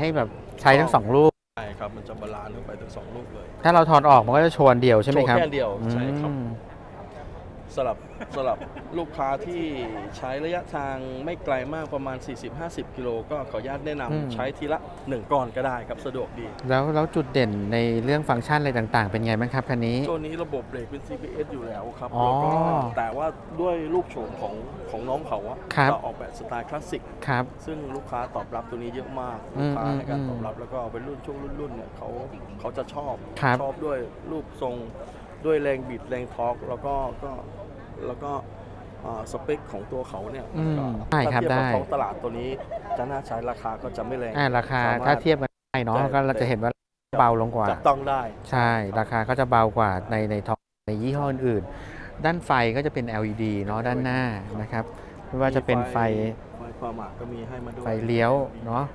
ให้แบบใช้ทั้งสองลูก ใช่ครับ มันจะบาลานซ์เข้าไปทั้งสองลูกเลยถ้าเราถอดออกมันก็จะโชว์อันเดียวใช่ไหมครับ โชว์แค่อันเดียว ใช่ครับ อืม สำหรับสำหรับลูกค้าที่ใช้ระยะทางไม่ไกลมากประมาณ 40-50 กิโลก็ขออนุญาตแนะนำใช้ทีละ 1ก้อนก็ได้ครับสะดวกดี แล้วแล้วจุดเด่นในเรื่องฟังก์ชันอะไรต่าง ๆ เป็นไงบ้างครับคันนี้ ตัวนี้ระบบเบรกเป็น CBS อยู่แล้วครับอ๋อแล้วก็แต่ว่าด้วยรูปโฉมของของน้องเขาอะครับเราออกแบบสไตล์คลาสสิก ครับ ซึ่งลูกค้าตอบรับตัวนี้เยอะมากอืลูมกค้าให้การอืมตอบรับแล้วก็เป็นรุ่นช่วงรุ่นๆเนี่ยเขาเขาจะชอบครับ ชอบด้วยรูปทรง ด้วยแรงบิดแรงทอร์กแล้วก็ก็แล้วก็อ่าสเปคของตัวเขาเนี่ยอืมก็ได้ครับถ้าเทียบกับได้ ท้องตลาดตัวนี้จะน่าใช้ราคาก็จะไม่แรง อ่าราคาสามารถถ้าเทียบกันได้เนาะได้ก็เราจะเห็นว่าเบาลงกว่า จับต้องได้ ใช่ ราคาก็จะเบากว่าในในท็อปในยี่ห้ออื่นๆด้านไฟก็จะเป็น LED เนาะด้านหน้านะครับ ไม่ว่าจะเป็นไฟ ไฟความหมากก็มีให้มาด้วยไฟเลี้ยวเนาะไ